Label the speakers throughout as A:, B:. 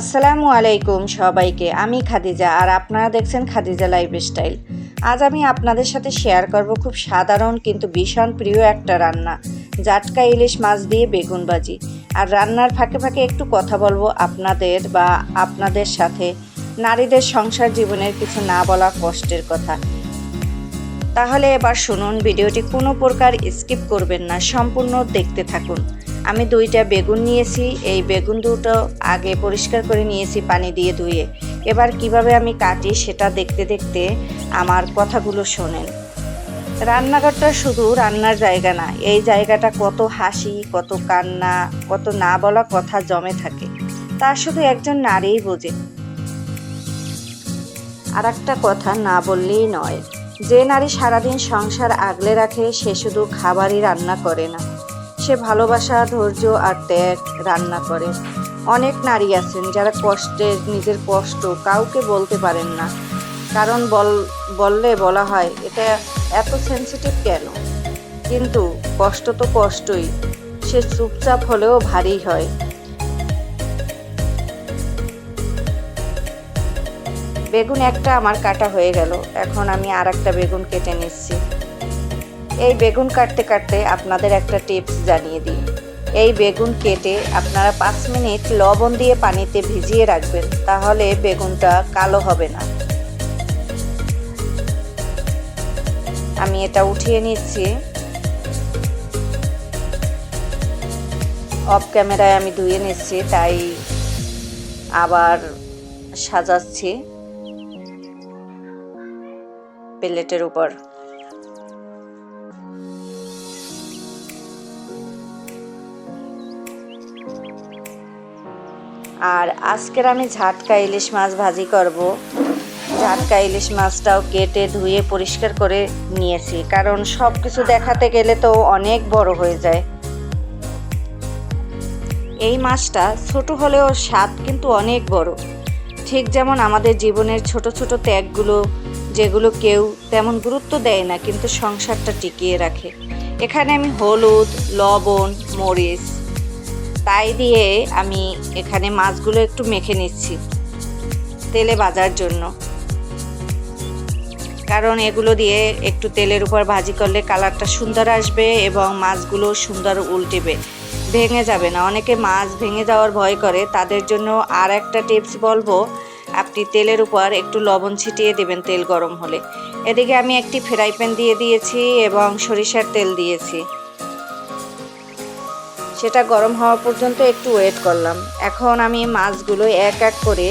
A: আসসালামু আলাইকুম সবাইকে, আমি খাদিজা আর আপনারা দেখছেন খাদিজা লাইফস্টাইল। আজ আমি আপনাদের সাথে শেয়ার করব খুব সাধারণ কিন্তু ভীষণ প্রিয় একটা রান্না, জাটকা ইলিশ মাছ দিয়ে বেগুন ভাজি। আর রান্নার ফাঁকে ফাঁকে একটু কথা বলব আপনাদের বা আপনাদের সাথে নারীদের সংসার জীবনের কিছু না বলা কষ্টের কথা। তাহলে এবার শুনুন, ভিডিওটি কোনো প্রকার স্কিপ করবেন না, সম্পূর্ণ দেখতে থাকুন। আমি দুইটা বেগুন নিয়েছি। এই বেগুন দুটো আগে পরিষ্কার করে নিয়েছি পানি দিয়ে ধুয়ে। এবার কীভাবে আমি কাটি সেটা দেখতে দেখতে আমার কথাগুলো শোনেন। রান্নাঘরটা শুধু রান্নার জায়গা না, এই জায়গাটা কত হাসি, কত কান্না, কত না বলা কথা জমে থাকে। তা শুধু একজন নারীই বোঝে। আর একটা কথা না বললেই নয়, যে নারী সারাদিন সংসার আগলে রাখে সে শুধু খাবারই রান্না করে না। সে ভালোবাসা, ধৈর্য আর ত্যাগ রান্না করে। অনেক নারী আছেন যারা কষ্টের নিজের কষ্ট কাউকে বলতে পারেন না। কারণ বল, বললে বলা হয়, এটা এত সেন্সিটিভ কেন? কিন্তু কষ্ট তো কষ্টই, সে চুপচাপ হলেও ভারী হয়। বেগুন একটা আমার কাটা হয়ে গেল, এখন আমি আর একটা বেগুন কেটে নিচ্ছি। এই বেগুন কাটতে কাটতে আপনাদের একটা টিপস জানিয়ে দিই। এই বেগুন কেটে আপনারা পাঁচ মিনিট লবণ দিয়ে পানিতে ভিজিয়ে রাখবেন, তাহলে বেগুনটা কালো হবে না। আমি এটা উঠিয়ে নিচ্ছি। অফ ক্যামেরায় আমি ধুয়ে নিচ্ছি, তাই আবার সাজাচ্ছি। প্লেটের উপর। আর আজকের আমি ঝাটকা ইলিশ মাছ ভাজি করব। ঝাটকা ইলিশ মাছটাও কেটে ধুয়ে পরিষ্কার করে নিয়েছি, কারণ সব কিছু দেখাতে গেলে তো অনেক বড় হয়ে যায়। এই মাছটা ছোট হলেও স্বাদ কিন্তু অনেক বড়। ঠিক যেমন আমাদের জীবনের ছোট ছোট ত্যাগগুলো, যেগুলো কেউ তেমন গুরুত্ব দেয় না, কিন্তু সংসারটা টিকিয়ে রাখে। এখানে আমি হলুদ, লবণ, মরিচ তাই দিয়ে আমি এখানে মাছগুলো একটু মেখে নিচ্ছি তেলে ভাজার জন্য। কারণ এগুলো দিয়ে একটু তেলের উপর ভাজি করলে কালারটা সুন্দর আসবে এবং মাছগুলো সুন্দর উল্টেবে, ভেঙে যাবে না। অনেকে মাছ ভেঙে যাওয়ার ভয় করে, তাদের জন্য আর একটা টিপস বলব, আপনি তেলের উপর একটু লবণ ছিটিয়ে দেবেন তেল গরম হলে। এদিকে আমি একটি ফ্রাই প্যান দিয়ে দিয়েছি এবং সরিষার তেল দিয়েছি। সেটা গরম হওয়া পর্যন্ত একটু ওয়েট করলাম। এখন আমি মাছগুলো এক এক করে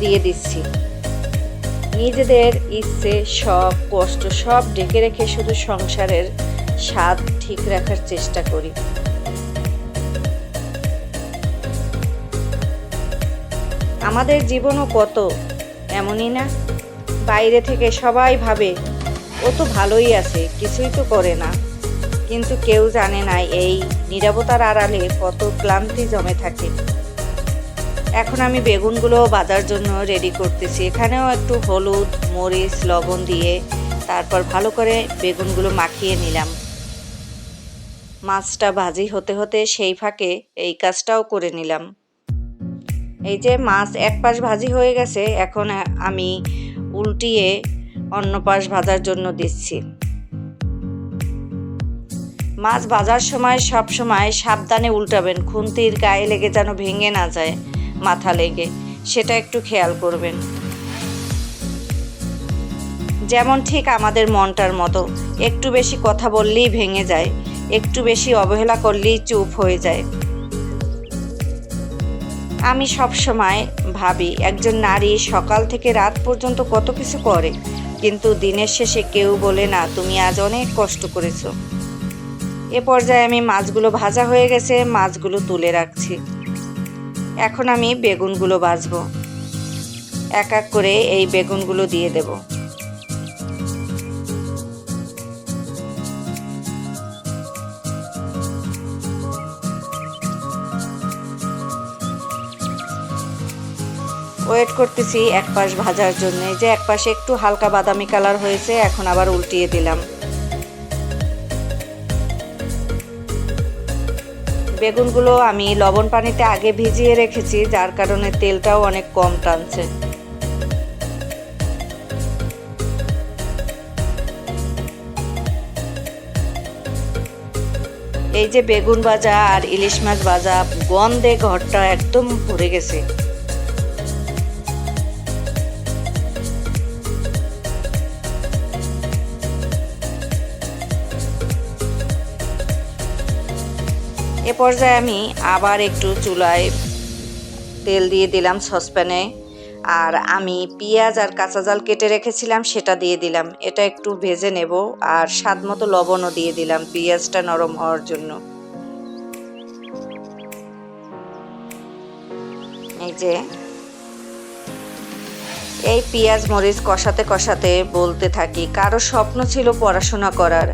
A: দিয়ে দিচ্ছি। নিজেদের ইচ্ছে সব কষ্ট সব ডেকে রেখে শুধু সংসারের স্বাদ ঠিক রাখার চেষ্টা করি। আমাদের জীবনও কত এমনই না? বাইরে থেকে সবাই ভাবে, ও তো ভালোই আছে, কিছুই তো করে না। কিন্তু কেউ জানে না এই নিরাপত্তার আড়ালে কত ক্লান্তি জমে থাকে। এখন আমি বেগুনগুলো বাজার জন্য রেডি করতেছি। এখানেও একটু হলুদ, মরিচ, লবণ দিয়ে তারপর ভালো করে বেগুনগুলো মাখিয়ে নিলাম। মাছটা ভাজি হতে হতে সেই ফাঁকে এই কাজটাও করে নিলাম। এই যে মাছ এক পাশ ভাজি হয়ে গেছে, এখন আমি উল্টিয়ে অন্য পাশ ভাজার জন্য দিচ্ছি। মাছ ভাজার সময় সব সময় সাবধানে উল্টাবেন, খুন্তির গায়ে লেগে যেন ভেঙে না যায় মাথা লেগে, সেটা একটু খেয়াল করবেন। যেমন ঠিক আমাদের মনটার মতো, একটু বেশি কথা বললেই ভেঙে যায়, একটু বেশি অবহেলা করলেই চুপ হয়ে যায়। আমি সব সময় ভাবি, একজন নারী সকাল থেকে রাত পর্যন্ত কত কিছু করে, কিন্তু দিনের শেষে কেউ বলে, না, তুমি আজ অনেক কষ্ট করেছ। এ পর্যায়ে আমি মাছগুলো ভাজা হয়ে গেছে, মাছগুলো তুলে রাখছি। এখন আমি বেগুনগুলো ভাজবো। এক এক করে এই বেগুনগুলো দিয়ে দেব। ওয়েট করতেছি এক পাশ ভাজার জন্য। যে এক পাশে একটু হালকা বাদামি কালার হয়েছে, এখন আবার উল্টিয়ে দিলাম। বেগুনগুলো আমি লবণ পানিতে আগে ভিজিয়ে রেখেছি, যার কারণে তেলটাও অনেক কম টানছে। এই যে বেগুন বাজা আর ইলিশ মাছ বাজা গন্ধে ঘরটা একদম ভরে গেছে। এ পর্যায়ে আমি আবার একটু চুলায় তেল দিয়ে দিলাম সসপ্যানে। আর আমি পেঁয়াজ আর কাঁচা জাল কেটে রেখেছিলাম, সেটা দিয়ে দিলাম। এটা একটু ভেজে নেব আর স্বাদ মতো লবণও দিয়ে দিলাম পেঁয়াজটা নরম হওয়ার জন্য। এই যে, এই পেঁয়াজ মরিচ কষাতে কষাতে বলতে থাকি, কারও স্বপ্ন ছিল পড়াশোনা করার,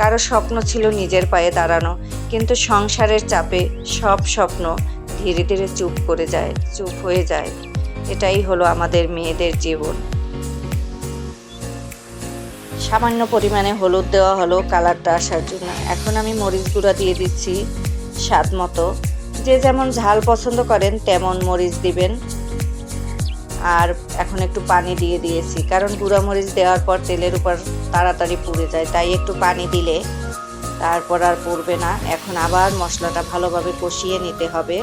A: কারও স্বপ্ন ছিল নিজের পায়ে দাঁড়ানো। কিন্তু সংসারের চাপে সব স্বপ্ন ধীরে ধীরে চুপ করে যায়, চুপ হয়ে যায়। এটাই হলো আমাদের মেয়েদের জীবন। সামান্য পরিমাণে হলুদ দেওয়া হলো কালারটা আসার জন্য। এখন আমি মরিচ গুঁড়া দিয়ে দিচ্ছি স্বাদ মতো। যে যেমন ঝাল পছন্দ করেন, তেমন মরিচ দিবেন। আর এখন একটু পানি দিয়ে দিয়েছি। কারণ গুঁড়া মরিচ দেওয়ার পর তেলের উপর তাড়াতাড়ি পুড়ে যায়, তাই একটু পানি দিলে তারপর আর পড়বে না। এখন আবার মশলাটা ভালোভাবে কষিয়ে নিতে হবে।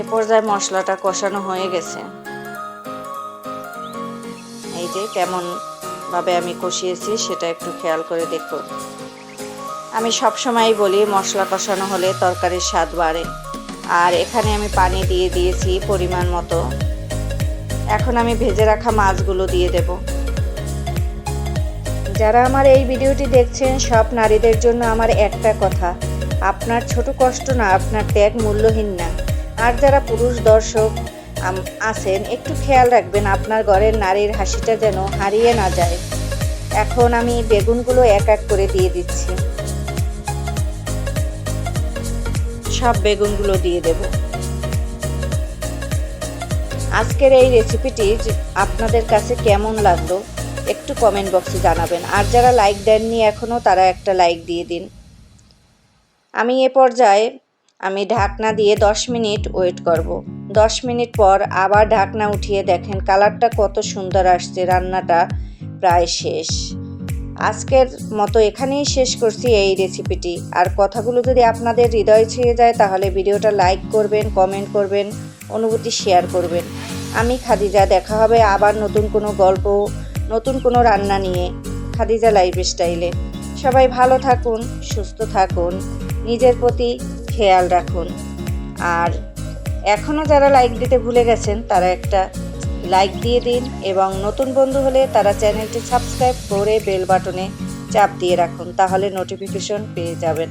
A: এ পর্যায়ে মশলাটা কষানো হয়ে গেছে। এই যে কেমন ভাবে আমি কষিয়েছি, সেটা একটু খেয়াল করে দেখো। আমি সবসময় বলি, মশলা কষানো হলে তরকারির স্বাদ বাড়ে। আর এখানে আমি পানি দিয়ে দিয়েছি পরিমাণ মতো। এখন আমি ভেজে রাখা মাছগুলো দিয়ে দেব। যারা আমার এই ভিডিওটি দেখছেন, সব নারীদের জন্য আমার একটা কথা। আপনার ছোট কষ্ট না, আপনার ত্যাগ মূল্যহীন না। আর যারা পুরুষ দর্শক আছেন, একটু খেয়াল রাখবেন, আপনার ঘরের নারীর হাসিটা যেন হারিয়ে না যায়। এখন আমি বেগুনগুলো এক এক করে দিয়ে দিচ্ছি। সব বেগুনগুলো দিয়ে দেব। আজকের এই রেসিপিটি আপনাদের কাছে কেমন লাগল? একটু কমেন্ট বক্সে জানাবেন। আর যারা লাইক দেননি এখনও তারা একটা লাইক দিয়ে দিন। আমি এ পর্যায়ে আমি ঢাকনা দিয়ে 10 মিনিট ওয়েট করব। 10 মিনিট পর আবার ঢাকনা উঠিয়ে দেখেন কালারটা কত সুন্দর আসছে, রান্নাটা প্রায় শেষ। আজকের মতো এখানেই শেষ করছি এই রেসিপিটি আর কথাগুলো যদি আপনাদের হৃদয় ছুঁয়ে যায়, তাহলে ভিডিওটা লাইক করবেন কমেন্ট করবেন, অনুভূতি শেয়ার করবেন। আমি খাদিজা, দেখা হবে আবার নতুন কোনো গল্প নতুন কোনো রান্না নিয়ে খাদিজা লাইফ স্টাইলে সবাই ভালো থাকুন, সুস্থ থাকুন, নিজের প্রতি খেয়াল রাখুন। আর এখনও যারা লাইক দিতে ভুলে গেছেন, তারা একটা লাইক দিয়ে দিন এবং নতুন বন্ধু হলে তারা চ্যানেলটি সাবস্ক্রাইব করে বেল বাটনে চাপ দিয়ে রাখুন, তাহলে নোটিফিকেশন পেয়ে যাবেন।